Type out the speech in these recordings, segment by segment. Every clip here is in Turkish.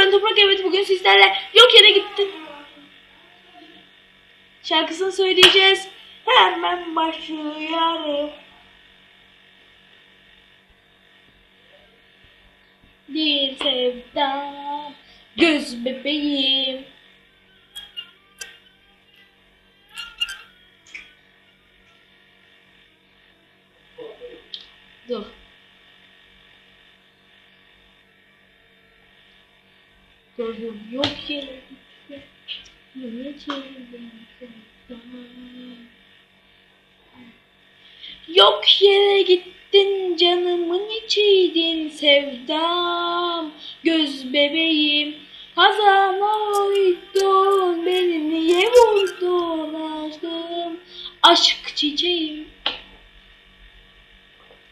ben Toprak evet bugün sizlerle yok yere gittim. Şarkısını söyleyeceğiz. Hemen başlayalım. Bir sevda göz bebeğim. Dur. Gördüm yok yere gitti. Niye çevirdim? Yok yere gittin canımın içiydin sevdam Göz bebeğim Hazana uydun beni niye vurdun aşkım Aşk çiçeğim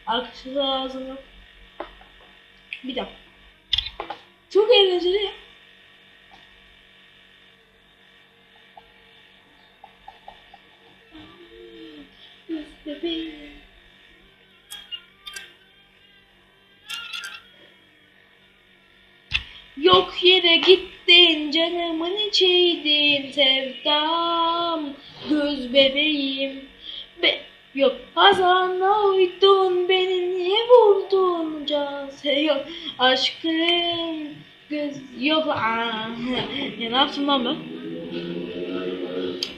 Arkadaşlar ağzını Bir dakika Çok eğlenceli bebeğim Yok yere gittin canımın içiydin sevdam. Göz bebeğim. Be yok. Hazana uydun beni niye vurdun? Can yok aşkım. Göz yok. Aa, ya ne yaptım lan ben?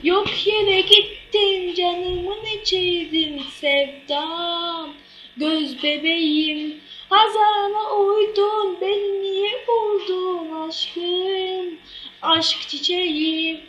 Yok yere gittin canımın içiydin sevdam Göz bebeğim. Hazana uydun beni niye vurdun aşkım? Aşk çiçeğim